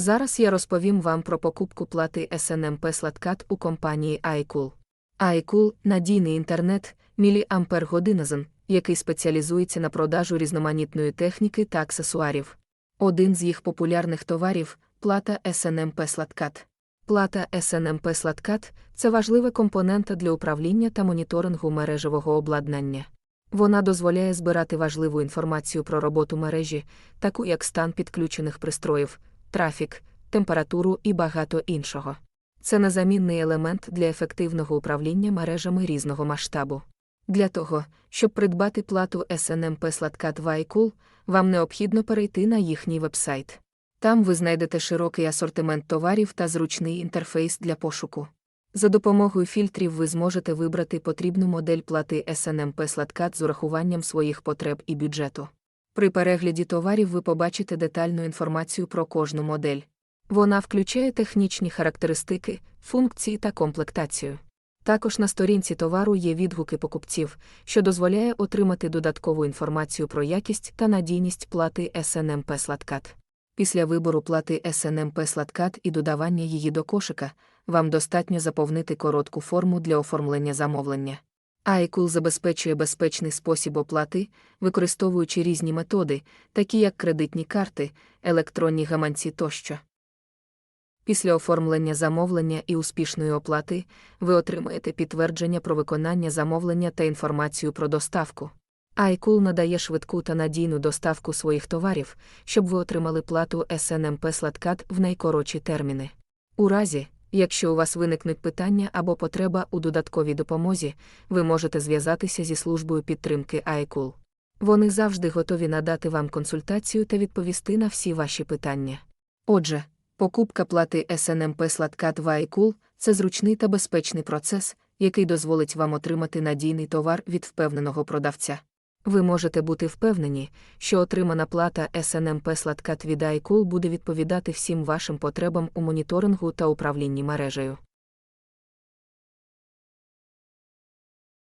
Зараз я розповім вам про покупку плати SNMP Сладкат у компанії iCool. iCool – надійний інтернет, міліампер-годиназен, який спеціалізується на продажу різноманітної техніки та аксесуарів. Один з їх популярних товарів плата SNMP Сладкат. Плата SNMP Сладкат це важлива компонента для управління та моніторингу мережевого обладнання. Вона дозволяє збирати важливу інформацію про роботу мережі, таку як стан підключених пристроїв, трафік, температуру і багато іншого. Це незамінний елемент для ефективного управління мережами різного масштабу. Для того, щоб придбати плату SNMP Сладкат Вайкул, вам необхідно перейти на їхній вебсайт. Там ви знайдете широкий асортимент товарів та зручний інтерфейс для пошуку. За допомогою фільтрів ви зможете вибрати потрібну модель плати SNMP Сладкат з урахуванням своїх потреб і бюджету. При перегляді товарів ви побачите детальну інформацію про кожну модель. Вона включає технічні характеристики, функції та комплектацію. Також на сторінці товару є відгуки покупців, що дозволяє отримати додаткову інформацію про якість та надійність плати SNMP Сладкат. Після вибору плати SNMP Сладкат і додавання її до кошика, вам достатньо заповнити коротку форму для оформлення замовлення. iCool забезпечує безпечний спосіб оплати, використовуючи різні методи, такі як кредитні карти, електронні гаманці тощо. Після оформлення замовлення і успішної оплати ви отримаєте підтвердження про виконання замовлення та інформацію про доставку. iCool надає швидку та надійну доставку своїх товарів, щоб ви отримали плату SNMP Сладкат в найкоротші терміни. У разі, якщо у вас виникнуть питання або потреба у додатковій допомозі, ви можете зв'язатися зі службою підтримки iCool. Вони завжди готові надати вам консультацію та відповісти на всі ваші питання. Отже, покупка плати SNMP Сладкат в iCool – це зручний та безпечний процес, який дозволить вам отримати надійний товар від впевненого продавця. Ви можете бути впевнені, що отримана плата SNMP Сладкат від iCool буде відповідати всім вашим потребам у моніторингу та управлінні мережею.